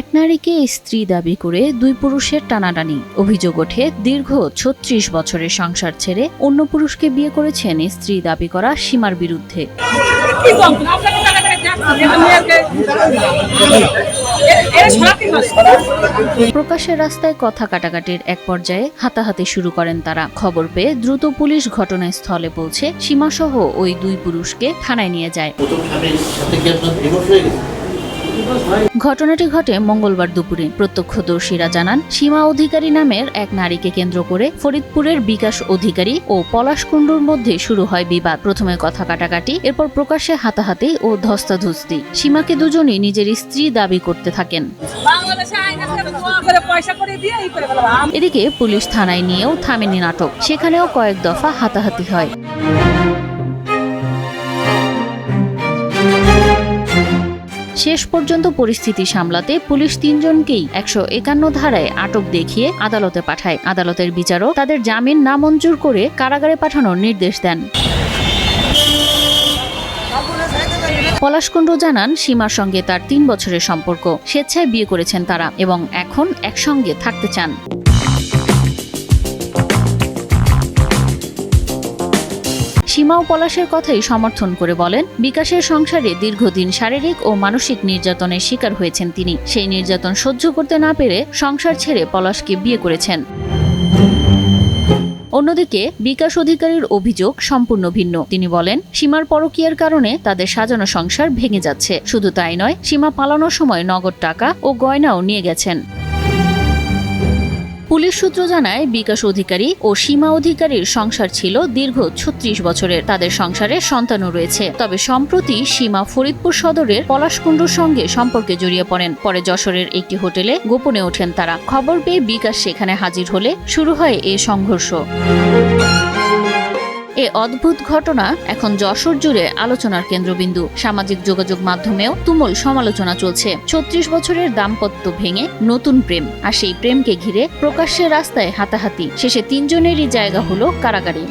এক নারীকে স্ত্রী দাবি করে দুই পুরুষের টানাটানি। অভিযোগ ওঠে দীর্ঘ ছত্রিশ বছরের সংসার ছেড়ে অন্য পুরুষকে বিয়ে করেছেন স্ত্রী দাবি করা সীমার বিরুদ্ধে। প্রকাশ্যে রাস্তায় কথা কাটাকাটির এক পর্যায়ে হাতাহাতি শুরু করেন তারা। খবর পেয়ে দ্রুত পুলিশ ঘটনাস্থলে পৌঁছে সীমাসহ ওই দুই পুরুষকে থানায় নিয়ে যায়। ঘটনাটি ঘটে মঙ্গলবার দুপুরে। প্রত্যক্ষদর্শীরা জানান সীমা অধিকারী নামের এক নারীকে কেন্দ্র করে ফরিদপুরের বিকাশ অধিকারী ও পলাশকুণ্ডুর মধ্যে শুরু হয় বিবাদ। প্রথমে কথা কাটাকাটি এরপর প্রকাশ্যে হাতাহাতি ও ধস্তাধস্তি। সীমাকে দুজনই নিজের স্ত্রী দাবি করতে থাকেন। এদিকে পুলিশ থানায় নিয়েও থামেনি নাটক। সেখানেও কয়েক দফা হাতাহাতি হয়। শেষ পর্যন্ত পরিস্থিতি সামলাতে পুলিশ তিনজনকেই একশো একান্ন ধারায় আটক দেখিয়ে আদালতে পাঠায়। আদালতের বিচারক তাদের জামিন নামঞ্জুর করে কারাগারে পাঠানোর নির্দেশ দেন। পলাশকুণ্ড জানান, সীমার সঙ্গে তার তিন বছরের সম্পর্ক। স্বেচ্ছায় বিয়ে করেছেন তারা এবং এখন একসঙ্গে থাকতে চান। সীমা ও পলাশের কথাই সমর্থন করে বলেন, বিকাশের সংসারে দীর্ঘদিন শারীরিক ও মানসিক নির্যাতনের শিকার হয়েছেন তিনি। সেই নির্যাতন সহ্য করতে না পেরে সংসার ছেড়ে পলাশকে বিয়ে করেছেন। অন্যদিকে, বিকাশ অধিকারীর অভিযোগ সম্পূর্ণ ভিন্ন। তিনি বলেন, সীমার পরকীয়ার কারণে তাদের সাজানো সংসার ভেঙে যাচ্ছে। শুধু তাই নয়, সীমা পালানোর সময় নগদ টাকা ও গয়নাও নিয়ে গেছেন। পুলিশ সূত্র জানায়, বিকাশ অধিকারী ও সীমা অধিকারীর সংসার ছিল দীর্ঘ ছত্রিশ বছরের। তাদের সংসারে সন্তানও রয়েছে। তবে সম্প্রতি সীমা ফরিদপুর সদরের পলাশকুণ্ডুর সঙ্গে সম্পর্কে জড়িয়ে পড়েন। পরে যশোরের একটি হোটেলে গোপনে ওঠেন তারা। খবর পেয়ে বিকাশ সেখানে হাজির হলে শুরু হয় এ সংঘর্ষ। এ অদ্ভুত ঘটনা এখন যশোর জুড়ে আলোচনার কেন্দ্রবিন্দু। সামাজিক যোগাযোগ মাধ্যমেও তুমুল সমালোচনা চলছে। ছত্রিশ বছরের দাম্পত্য ভেঙে নতুন প্রেম, আর সেই প্রেমকে ঘিরে প্রকাশ্যে রাস্তায় হাতাহাতি। শেষে তিনজনেরই জায়গা হলো কারাগারে।